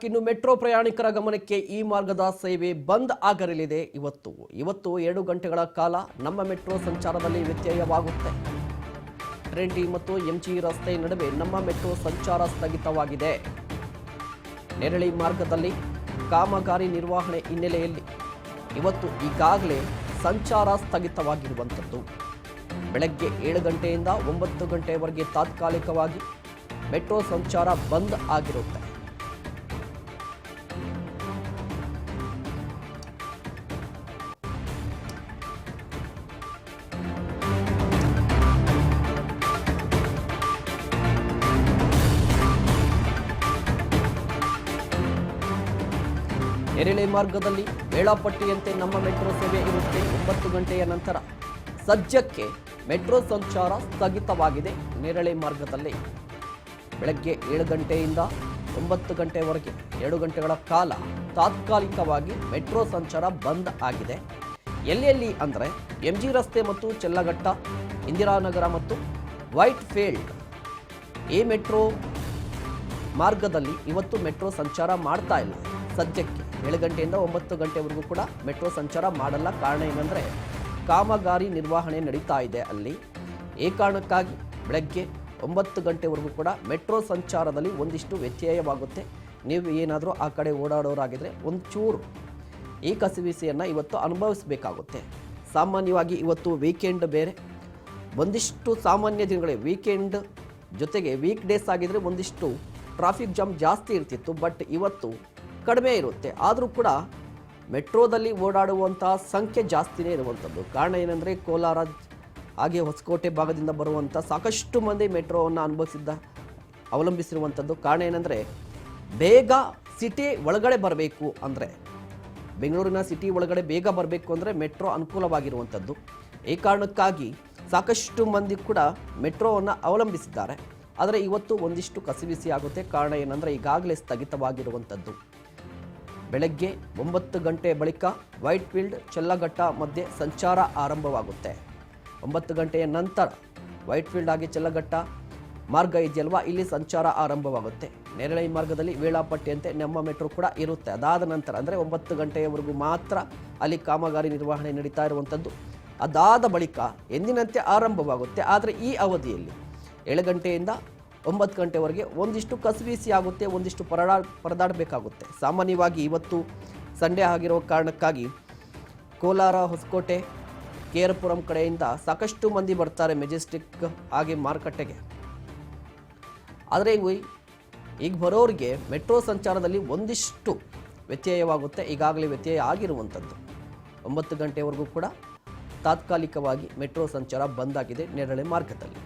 ಇನ್ನು ಮೆಟ್ರೋ ಪ್ರಯಾಣಿಕರ ಗಮನಕ್ಕೆ ಈ ಮಾರ್ಗದ ಸೇವೆ ಬಂದ್ ಆಗಲಿದೆ. ಇವತ್ತು ಇವತ್ತು ಎರಡು ಗಂಟೆಗಳ ಕಾಲ ನಮ್ಮ ಮೆಟ್ರೋ ಸಂಚಾರದಲ್ಲಿ ವ್ಯತ್ಯಯವಾಗುತ್ತೆ. ಟ್ರೆಂಡಿ ಮತ್ತು ಎಂಜಿ ರಸ್ತೆ ನಡುವೆ ನಮ್ಮ ಮೆಟ್ರೋ ಸಂಚಾರ ಸ್ಥಗಿತವಾಗಿದೆ. ನೆರಳಿ ಮಾರ್ಗದಲ್ಲಿ ಕಾಮಗಾರಿ ನಿರ್ವಹಣೆ ಹಿನ್ನೆಲೆಯಲ್ಲಿ ಇವತ್ತು ಈಗಾಗಲೇ ಸಂಚಾರ ಸ್ಥಗಿತವಾಗಿರುವಂಥದ್ದು. ಬೆಳಗ್ಗೆ ಏಳು ಗಂಟೆಯಿಂದ ಒಂಬತ್ತು ಗಂಟೆವರೆಗೆ ತಾತ್ಕಾಲಿಕವಾಗಿ ಮೆಟ್ರೋ ಸಂಚಾರ ಬಂದ್ ಆಗಿರುತ್ತೆ. ನೆರೆಳೆ ಮಾರ್ಗದಲ್ಲಿ ವೇಳಾಪಟ್ಟಿಯಂತೆ ನಮ್ಮ ಮೆಟ್ರೋ ಸೇವೆ ಇರುತ್ತೆ ಒಂಬತ್ತು ಗಂಟೆಯ ನಂತರ. ಸದ್ಯಕ್ಕೆ ಮೆಟ್ರೋ ಸಂಚಾರ ಸ್ಥಗಿತವಾಗಿದೆ ನೇರಳೆ ಮಾರ್ಗದಲ್ಲಿ. ಬೆಳಗ್ಗೆ ಏಳು ಗಂಟೆಯಿಂದ ಒಂಬತ್ತು ಗಂಟೆವರೆಗೆ ಎರಡು ಗಂಟೆಗಳ ಕಾಲ ತಾತ್ಕಾಲಿಕವಾಗಿ ಮೆಟ್ರೋ ಸಂಚಾರ ಬಂದ್ ಆಗಿದೆ. ಎಲ್ಲೆಲ್ಲಿ ಅಂದರೆ ಎಂ ಜಿ ರಸ್ತೆ ಮತ್ತು ಚೆಲ್ಲಘಟ್ಟ, ಇಂದಿರಾನಗರ ಮತ್ತು ವೈಟ್ ಫೀಲ್ಡ್ ಈ ಮೆಟ್ರೋ ಮಾರ್ಗದಲ್ಲಿ ಇವತ್ತು ಮೆಟ್ರೋ ಸಂಚಾರ ಮಾಡ್ತಾ ಇಲ್ಲ. ಸದ್ಯಕ್ಕೆ ಏಳು ಗಂಟೆಯಿಂದ ಒಂಬತ್ತು ಗಂಟೆವರೆಗೂ ಕೂಡ ಮೆಟ್ರೋ ಸಂಚಾರ ಮಾಡಲ್ಲ. ಕಾರಣ ಏನಂದರೆ, ಕಾಮಗಾರಿ ನಿರ್ವಹಣೆ ನಡೀತಾ ಇದೆ ಅಲ್ಲಿ. ಈ ಕಾರಣಕ್ಕಾಗಿ ಬೆಳಗ್ಗೆ ಒಂಬತ್ತು ಗಂಟೆವರೆಗೂ ಕೂಡ ಮೆಟ್ರೋ ಸಂಚಾರದಲ್ಲಿ ಒಂದಿಷ್ಟು ವ್ಯತ್ಯಯವಾಗುತ್ತೆ. ನೀವು ಏನಾದರೂ ಆ ಕಡೆ ಓಡಾಡೋರಾಗಿದ್ದರೆ ಒಂಚೂರು ಈ ಕಸಿವಿಸಿಯನ್ನು ಇವತ್ತು ಅನುಭವಿಸಬೇಕಾಗುತ್ತೆ. ಸಾಮಾನ್ಯವಾಗಿ ಇವತ್ತು ವೀಕೆಂಡ್ ಬೇರೆ. ಒಂದಿಷ್ಟು ಸಾಮಾನ್ಯ ದಿನಗಳೇ ವೀಕೆಂಡ್ ಜೊತೆಗೆ ವೀಕ್ ಡೇಸ್ ಆಗಿದ್ದರೆ ಒಂದಿಷ್ಟು ಟ್ರಾಫಿಕ್ ಜಾಮ್ ಜಾಸ್ತಿ ಇರ್ತಿತ್ತು. ಬಟ್ ಇವತ್ತು ಕಡಿಮೆ ಇರುತ್ತೆ. ಆದರೂ ಕೂಡ ಮೆಟ್ರೋದಲ್ಲಿ ಓಡಾಡುವಂಥ ಸಂಖ್ಯೆ ಜಾಸ್ತಿನೇ ಇರುವಂಥದ್ದು. ಕಾರಣ ಏನಂದರೆ ಕೋಲಾರ ಹಾಗೆ ಹೊಸಕೋಟೆ ಭಾಗದಿಂದ ಬರುವಂಥ ಸಾಕಷ್ಟು ಮಂದಿ ಮೆಟ್ರೋವನ್ನು ಅನುಭವಿಸಿದ್ದ, ಅವಲಂಬಿಸಿರುವಂಥದ್ದು. ಕಾರಣ ಏನಂದರೆ ಬೇಗ ಸಿಟಿ ಒಳಗಡೆ ಬರಬೇಕು ಅಂದರೆ, ಬೆಂಗಳೂರಿನ ಸಿಟಿ ಒಳಗಡೆ ಬೇಗ ಬರಬೇಕು ಅಂದರೆ ಮೆಟ್ರೋ ಅನುಕೂಲವಾಗಿರುವಂಥದ್ದು. ಈ ಕಾರಣಕ್ಕಾಗಿ ಸಾಕಷ್ಟು ಮಂದಿ ಕೂಡ ಮೆಟ್ರೋವನ್ನು ಅವಲಂಬಿಸಿದ್ದಾರೆ. ಆದರೆ ಇವತ್ತು ಒಂದಿಷ್ಟು ಕಸಿವಿಸಿ ಆಗುತ್ತೆ. ಕಾರಣ ಏನಂದರೆ ಈಗಾಗಲೇ ಸ್ಥಗಿತವಾಗಿರುವಂಥದ್ದು. ಬೆಳಗ್ಗೆ ಒಂಬತ್ತು ಗಂಟೆ ಬಳಿಕ ವೈಟ್ಫೀಲ್ಡ್ ಚೆಲ್ಲಘಟ್ಟ ಮಧ್ಯೆ ಸಂಚಾರ ಆರಂಭವಾಗುತ್ತೆ. ಒಂಬತ್ತು ಗಂಟೆಯ ನಂತರ ವೈಟ್ಫೀಲ್ಡ್ ಆಗಿ ಚೆಲ್ಲಘಟ್ಟ ಮಾರ್ಗ ಇದೆಯಲ್ವಾ? ಇಲ್ಲಿ ಸಂಚಾರ ಆರಂಭವಾಗುತ್ತೆ. ನೇರಳೆ ಮಾರ್ಗದಲ್ಲಿ ವೇಳಾಪಟ್ಟಿಯಂತೆ ನಮ್ಮ ಮೆಟ್ರೋ ಕೂಡ ಇರುತ್ತೆ. ಅದಾದ ನಂತರ ಅಂದರೆ ಒಂಬತ್ತು ಗಂಟೆಯವರೆಗೂ ಮಾತ್ರ ಅಲ್ಲಿ ಕಾಮಗಾರಿ ನಿರ್ವಹಣೆ ನಡೀತಾ ಇರುವಂಥದ್ದು ಅದಾದ ಬಳಿಕ ಎಂದಿನಂತೆ ಆರಂಭವಾಗುತ್ತೆ. ಆದರೆ ಈ ಅವಧಿಯಲ್ಲಿ ಏಳು ಗಂಟೆಯಿಂದ ಒಂಬತ್ತು ಗಂಟೆವರೆಗೆ ಒಂದಿಷ್ಟು ಕಸಿವಿಸಿ ಆಗುತ್ತೆ, ಒಂದಿಷ್ಟು ಪರಡಾ, ಪರದಾಡಬೇಕಾಗುತ್ತೆ. ಸಾಮಾನ್ಯವಾಗಿ ಇವತ್ತು ಸಂಡೇ ಆಗಿರೋ ಕಾರಣಕ್ಕಾಗಿ ಕೋಲಾರ, ಹೊಸಕೋಟೆ, ಕೇರಪುರಂ ಕಡೆಯಿಂದ ಸಾಕಷ್ಟು ಮಂದಿ ಬರ್ತಾರೆ ಮೆಜೆಸ್ಟಿಕ್ ಹಾಗೆ ಮಾರುಕಟ್ಟೆಗೆ. ಆದರೆ ಈಗ ಬರೋರಿಗೆ ಮೆಟ್ರೋ ಸಂಚಾರದಲ್ಲಿ ಒಂದಿಷ್ಟು ವ್ಯತ್ಯಯವಾಗುತ್ತೆ, ಈಗಾಗಲೇ ವ್ಯತ್ಯಯ ಆಗಿರುವಂಥದ್ದು. ಒಂಬತ್ತು ಗಂಟೆವರೆಗೂ ಕೂಡ ತಾತ್ಕಾಲಿಕವಾಗಿ ಮೆಟ್ರೋ ಸಂಚಾರ ಬಂದಾಗಿದೆ ನೇರಳೆ ಮಾರ್ಗದಲ್ಲಿ